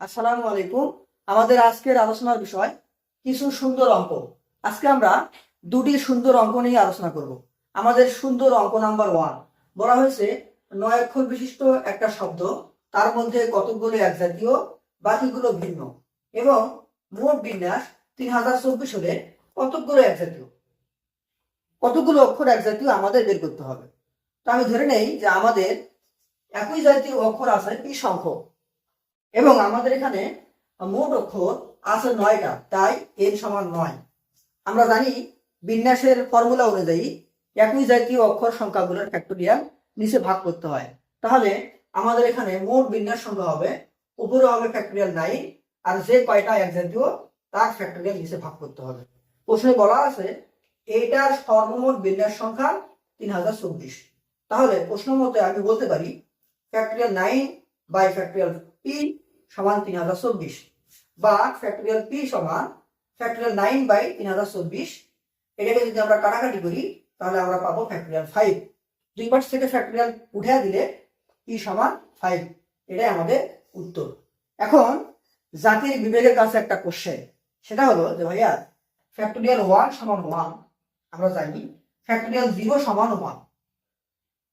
আসসালামু আলাইকুম। আমাদের আজকের আলোচনার বিষয়, কিছু সুন্দর অঙ্ক। আজকে আমরা দুটি সুন্দর অঙ্ক নিয়ে আলোচনা করব। আমাদের সুন্দর অঙ্ক নাম্বার ওয়ান, বলা হয়েছে নয় অক্ষর বিশিষ্ট একটা শব্দ, তার মধ্যে কতগুলো একজাতীয়, বাকিগুলো ভিন্ন। এবং মোট বিন্যাস তিন হাজার চব্বিশ হলে কতগুলো একজাতীয়? কতগুলো অক্ষর একজাতীয় আমাদের বের করতে হবে। তো আমি ধরে নেই যে আমাদের একই জাতীয় অক্ষর আছে কি সংখ্যক? এবং আমাদের এখানে মোট অক্ষর আছে নয়টা, তাই এর সমান নয়। আমরা জানি বিন্যাসের ফর্মুলা অনুযায়ী একই জাতীয় অক্ষর সংখ্যাগুলোর ফ্যাক্টোরিয়াল নিচে ভাগ করতে হয়। তাহলে আমাদের এখানে মোট বিন্যাস সংখ্যা হবে, উপরে হবে ফ্যাক্টোরিয়াল নাইন আর যে কয়টা এক জাতীয়, তার ফ্যাক্টোরিয়াল নিচে ভাগ করতে হবে। প্রশ্নে বলা আছে, এইটার সর্বমোট বিন্যাস সংখ্যা তিন হাজার চব্বিশ। তাহলে প্রশ্ন মতে আমি বলতে পারি factorial nine by factorial P সমান তিন হাজার চব্বিশ। বা ফ্যাক্টোরিয়াল পি সমান ফ্যাক্টোরিয়াল নাইন বাই তিন হাজার চব্বিশ। এটাকে যদি আমরা কাটাকাটি করি, তাহলে আমরা পাবো ফ্যাক্টোরিয়াল ফাইভ দুই পাশ থেকে ফ্যাক্টোরিয়াল উঠে দিলে পি সমান ফাইভ এটাই আমাদের উত্তর। এখন জাতির বিবেকের কাছে একটা কোশ্চেন সেটা হলো যে ভাইয়া ফ্যাক্টোরিয়াল ওয়ান সমান ওয়ান আমরা জানি। ফ্যাক্টোরিয়াল জিরো সমান ওয়ান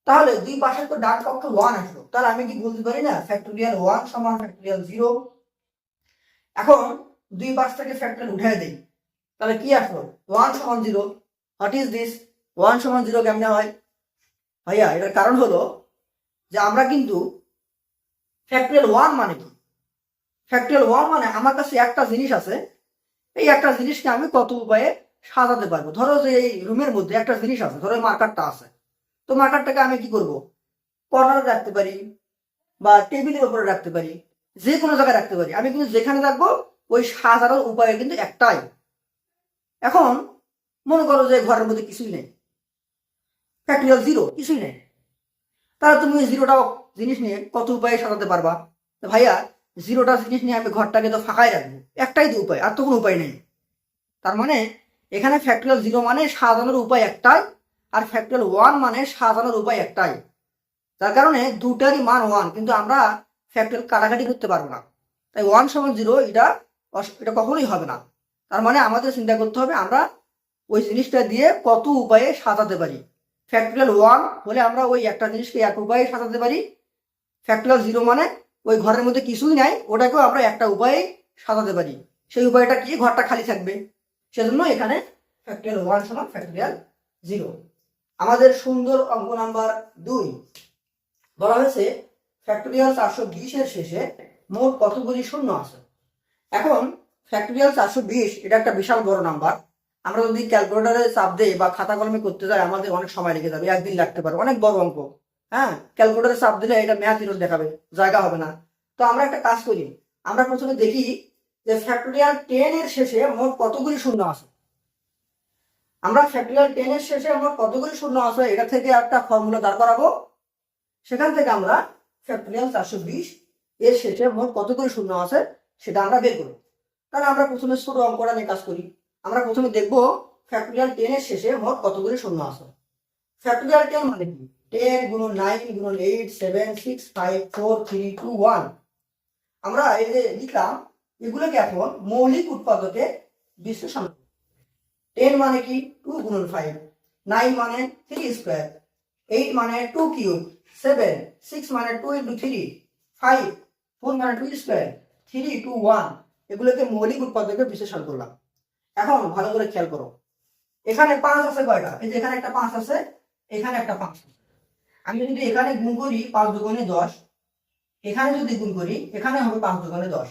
তাহলে দুই পাশে তো ডান পক্ষ ওয়ান আসলো। তাহলে আমি কি বলতে পারি না? ফ্যাক্টোরিয়াল ওয়ান সমান ফ্যাক্টোরিয়াল জিরো এখন দুই পাশ থেকে ফ্যাক্টোরিয়াল উঠে দেই। তাহলে কি আসলো? ওয়ান সমান zero what is this one সমান জিরো কেমনে হয়? ভাইয়া, এটার কারণ হলো যে আমরা কিন্তু ফ্যাক্টোরিয়াল ওয়ান মানে কি? ফ্যাক্টোরিয়াল ওয়ান মানে আমার কাছে একটা জিনিস আছে। এই একটা জিনিসকে আমি কত উপায়ে সাজাতে পারব? ধরো যে এই রুমের মধ্যে একটা জিনিস আছে। ধরো মার্কারটা আছে। তো মার্কারটাকে আমি কি করব? কর্নারে রাখতে পারি বা টেবিলের উপরে রাখতে পারি যে কোনো জায়গায় রাখতে পারি। আমি কিন্তু যেখানে রাখব, ওই সাজানোর উপায় কিন্তু একটাই। এখন মনে করো যে ঘরের মধ্যে কিছুই নেই। ফ্যাক্টোরিয়াল জিরো কিছুই নেই। তাহলে তুমি জিরোটা জিনিস নিয়ে কত উপায়ে সাজাতে পারবা? ভাইয়া জিরোটা জিনিস নিয়ে আমি ঘরটাকে তো ফাঁকাই রাখব। একটাই তো উপায়, আর তো কোনো উপায় নেই। তার মানে এখানে ফ্যাক্টোরিয়াল জিরো মানে সাজানোর উপায় একটাই। আর ফ্যাক্টোরিয়াল ওয়ান মানে সাজানোর উপায় একটাই। যার কারণে দুটারই মান ওয়ান কিন্তু আমরা ফ্যাক্টোরিয়াল কাটাকাটি করতে পারব না। তাই ওয়ান সমান জিরো এটা এটা কখনোই হবে না। তার মানে আমাদের চিন্তা করতে হবে আমরা ওই জিনিসটা দিয়ে কত উপায়ে সাজাতে পারি। ফ্যাক্টোরিয়াল ওয়ান হলে আমরা ওই একটা জিনিসকে এক উপায়ে সাজাতে পারি। ফ্যাক্টোরিয়াল জিরো মানে ওই ঘরের মধ্যে কিছুই নাই, ওটাকেও আমরা একটা উপায়ে সাজাতে পারি। সেই উপায়টা কি? ঘরটা খালি থাকবে। সেজন্য এখানে ফ্যাক্টোরিয়াল ওয়ান সমান ফ্যাক্টরিয়াল জিরো আমাদের সুন্দর অঙ্ক নাম্বার দুই। বলা হয়েছে ফ্যাক্টোরিয়াল চারশো বিশের শেষে মোট কতগুলি শূন্য আছে? এখন ফ্যাক্টোরিয়াল চারশো বিশ, এটা একটা বিশাল বড় নাম্বার। আমরা যদি ক্যালকুলেটারে চাপ দেই বা খাতা কলমে করতে যাই, আমাদের অনেক সময় লেগে যাবে, একদিন লাগতে পারে, অনেক বড় অঙ্ক। হ্যাঁ ক্যালকুলেটারে চাপ দিলে এটা ম্যাথ ইরোড দেখাবে, জায়গা হবে না। তো আমরা একটা কাজ করি, আমরা প্রথমে দেখি যে ফ্যাক্টোরিয়াল টেন এর শেষে মোট কতগুলি শূন্য আছে? আমরা ফ্যাক্টোরিয়াল টেন এর শেষে মোট কতগুলি শূন্য আছে, এটা থেকে একটা ফর্মুলা দাঁড় করাবো। সেখান থেকে আমরা ফ্যাক্টোরিয়াল চারশো বিশ এর শেষে মোট কতগুলি শূন্য আছে, সেটা আমরা বের করব। তাহলে আমরা প্রথমে ছোট অঙ্কটা নিয়ে কাজ করি। আমরা প্রথমে দেখব ফ্যাক্টোরিয়াল টেন এর শেষে মোট কতগুলি শূন্য আছে। ফ্যাক্টোরিয়াল টেন মানে কি? টেন গুণন নাইন গুণন eight seven six five four three two one আমরা এই যে লিখলাম, এগুলোকে এখন মৌলিক উৎপাদকে বিশ্লেষণ টেন মানে কি? টু গুণন ফাইভ। নাইন মানে থ্রি স্কোয়ার। এইট মানে টু কিউব। সেভেন, সিক্স মানে two into three. Five, four মানে two square. Three two one. এগুলোকে মৌলিক উৎপাদকে বিশ্লেষণ করলাম। এখন ভালো করে খেয়াল করো। এখানে পাঁচ আছে কয়টা? এই যে এখানে একটা পাঁচ আছে, এখানে একটা পাঁচ আছে। আমি যদি এখানে গুণ করি পাঁচ দুগুণে দশ, এখানে যদি গুণ করি, এখানে হবে পাঁচ দুগুণে দশ।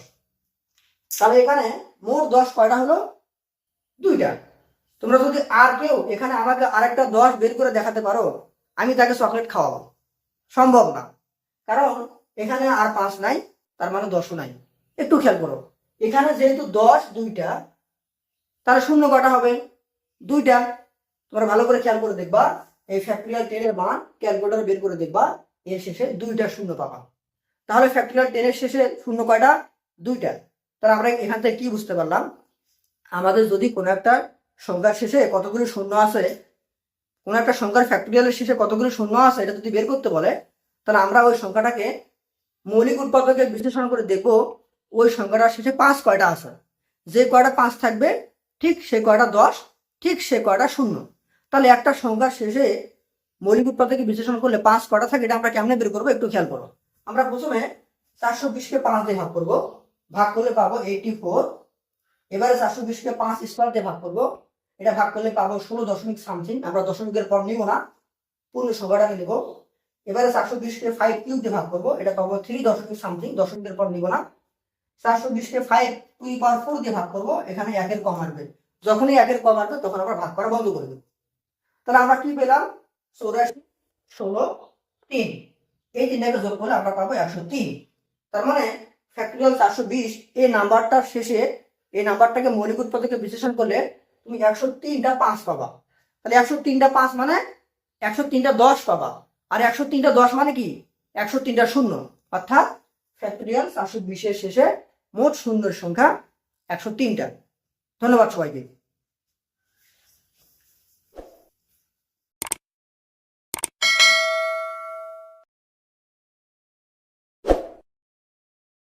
তাহলে এখানে মোট দশ কয়টা হলো? দুইটা। তোমরা যদি আর কেউ এখানে আমাকে আরেকটা দশ বের করে দেখাতে পারো, আমি তাকে চকলেট খাওয়াবো। সম্ভব না। কারণ এখানে আর পাঁচ নাই, তার মানে দশও নাই। একটু খেয়াল করো। এখানে যেহেতু দশ, দুইটা, তাহলে শূন্য কটা হবে? দুইটা। তোমরা ভালো করে খেয়াল করে দেখবা। এই ফ্যাক্টরিয়াল টেনের মান ক্যালকুলেটার বের করে দেখবা। এর শেষে দুইটা শূন্য পাবা। তাহলে ফ্যাক্টরিয়াল টেনের শেষে শূন্য কয়টা? দুইটা। তাহলে আমরা এখান থেকে কি বুঝতে পারলাম? আমাদের যদি কোনো একটা সংখ্যার শেষে কতগুলো শূন্য আছে? কোনো একটা সংখ্যার ফ্যাক্টরিয়ালের শেষে কতগুলো শূন্য আছে এটা যদি বের করতে বলে, তাহলে আমরা ওই সংখ্যাটাকে মৌলিক উৎপাদকে বিশ্লেষণ করে দেখব ওই সংখ্যাটার শেষে পাঁচ কয়টা আছে। যে কয়টা পাঁচ থাকবে, ঠিক সে কয়টা দশ, ঠিক সে কয়টা শূন্য। তাহলে একটা সংখ্যার শেষে মৌলিক উৎপাদকে বিশ্লেষণ করলে পাঁচ কয়টা থাকে এটা আমরা কেমনে বের করব একটু খেয়াল করো। আমরা প্রথমে চারশো বিশকে পাঁচ দিয়ে ভাগ করব, ভাগ করলে পাবো এইটি ফোর এবারে চারশো বিশকে পাঁচ স্কোয়ার দিয়ে ভাগ করব এটা ভাগ করলে পাবো ষোলো দশমিক সামথিং আমরা দশমিকের পর নিব না পূর্ণ সংখ্যাটাকে নিব। এবারে চারশো বিশকে ফাইভ কিউব দিয়ে ভাগ করব, এটা পাবো থ্রি দশমিক সামথিং দশমিকের পর নিব না। চারশো বিশকে ফাইভ টু পাওয়ার ফোর দিয়ে ভাগ করব, এখানে একের কম আসবে। যখনই একের কম আসবে, তখন আমরা ভাগ করা বন্ধ করে দেবো। তাহলে আমরা কি পেলাম? চৌরাশি, ষোলো, তিন। এই তিনটাকে যোগ করলে আমরা পাবো একশো তিন। তার মানে ফ্যাক্টরিয়াল চারশো বিশ, এই নাম্বারটার শেষে, এই নাম্বারটাকে মৌলিক উৎপাদকে বিশ্লেষণ করলে তুমি একশো তিনটা পাঁচ পাবা। তাহলে একশো তিনটা পাঁচ মানে একশো তিনটা দশ পাবা। আর একশো তিনটা দশ মানে কি? একশো তিনটা শূন্য। অর্থাৎ ফ্যাক্টরিয়াল চারশো বিশের শেষে মোট শূন্যের সংখ্যা একশো তিনটা। ধন্যবাদ সবাইকে।